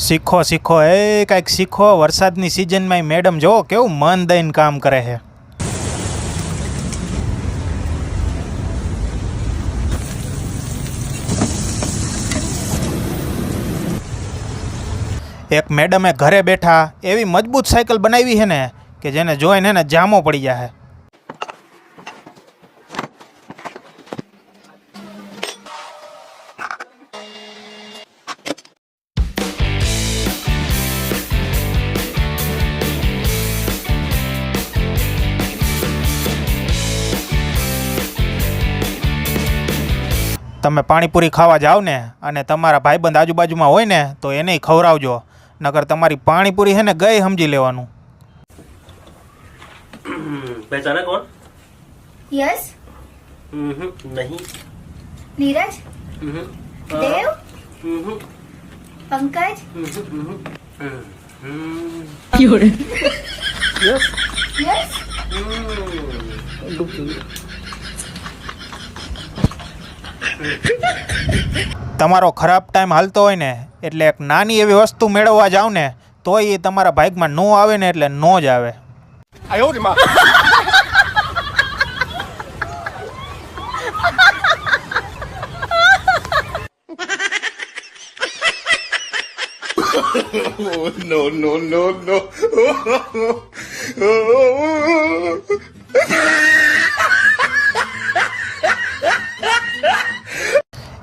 શીખો શીખો. એ કાંઈક શીખો. વરસાદની સિઝનમાં મેડમ જો કેવું મન દઈને કામ કરે છે. એક મેડમે ઘરે બેઠા એવી મજબૂત સાયકલ બનાવી છે ને કે જેને જોઈને એને જામો પડી જાય તમે પાણીપુરી ખાવા જાઓ ને અને તમારા ભાઈબંધ આજુબાજુમાં હોય ને તો એને ખવડાવજો. નગર તમારી પાણીપુરી છે ને ગઈ સમજી લેવાનું. પહેચાના કોણ? યસ. નહીં. નીરજ. દેવ. પંકજ. યસ. યસ. તમારો ખરાબ ટાઈમ હાલતો હોય ને એટલે એક નાની એવી વસ્તુ મેળવવા જાવ ને તોય એ તમારા ભાગમાં નો આવે ને એટલે નો જ આવે.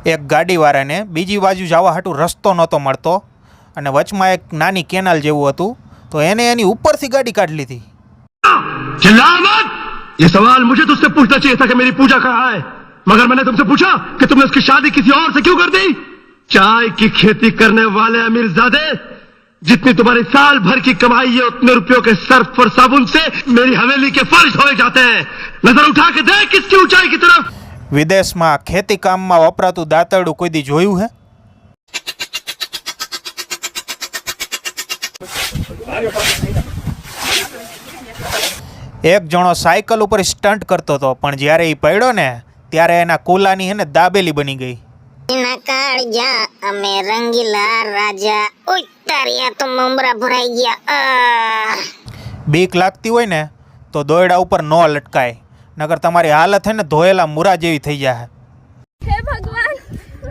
એક ગાડીવાળાને બીજી બાજુ જવા હાટું રસ્તો નહોતો મળતો અને વચમાં એક નાની કેનાલ જેવું હતું તો એને એની ઉપરથી ગાડી કાઢી લીધી चिल्ला मत ये सवाल मुझे तुझसे पूछना चाहिए था कि मेरी पूजा कहाँ है मगर मैंने तुमसे पूछा कि तुमने उसकी शादी किसी और से क्यों कर दी चाय की खेती करने वाले अमीरजादे जितनी तुम्हारी साल भर की कमाई है उतने रुपयों के सर्फ और साबुन से मेरी हवेली के फर्श धोए जाते हैं नजर उठा के देख किसकी ऊंचाई की तरफ વિદેશમાં ખેતી કામમાં વપરાતું દાંતરડું કોઈ દી જોયું હે? એક જણો સાયકલ ઉપર સ્ટન્ટ કરતો હતો પણ જ્યારે એ પડ્યો ને ત્યારે એના કુલાની હે ને દાબેલી બની ગઈ. અમે રંગીલા રાજા ઉતાર્યા તો મમરા ભરાઈ ગયા. બીક લાગતી હોય ને તો દોયડા ઉપર ન લટકાય. નકર તમારી હાલત હે ને ધોયેલા મુરા જેવી થઈ જાય हे भगवान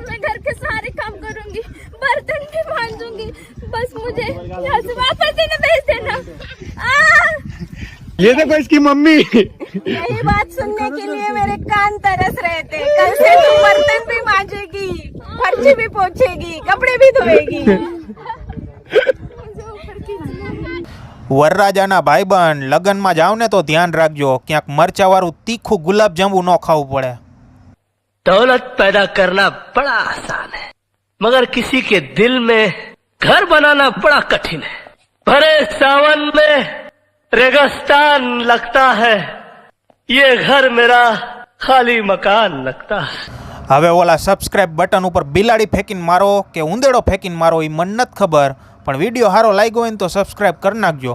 मैं घर के सारे काम करूंगी बर्तन भी मांजूंगी बस मुझे यहाँ से वापस ही न भेज देना आ! ये देखो इसकी मम्मी यही बात सुनने के लिए मेरे कान तरस रहे थे कल से तू बर्तन भी मांजेगी फर्ची भी पोछेगी कपड़े भी धोएगी વરરાજાના ભાઈબંધ લગ્નમાં જાવ ને તો ધ્યાન રાખજો ક્યાંક મરચાવાળું તીખું ગુલાબજાંબુ ન ખાવું પડે दौलत पैदा करना बड़ा आसान है मगर किसी के दिल में घर बनाना बड़ा कठिन है भरे सावन में रेगिस्तान लगता है ये घर मेरा खाली मकान लगता है હવે ઓલા સબસ્ક્રાઇબ બટન ઉપર બિલાડી ફેંકીને મારો કે ઉંદેડો ફેંકીને મારો એ મને નથી ખબર પણ વીડિયો સારો લાગ્યો હોય ને તો સબસ્ક્રાઈબ કરી નાખજો.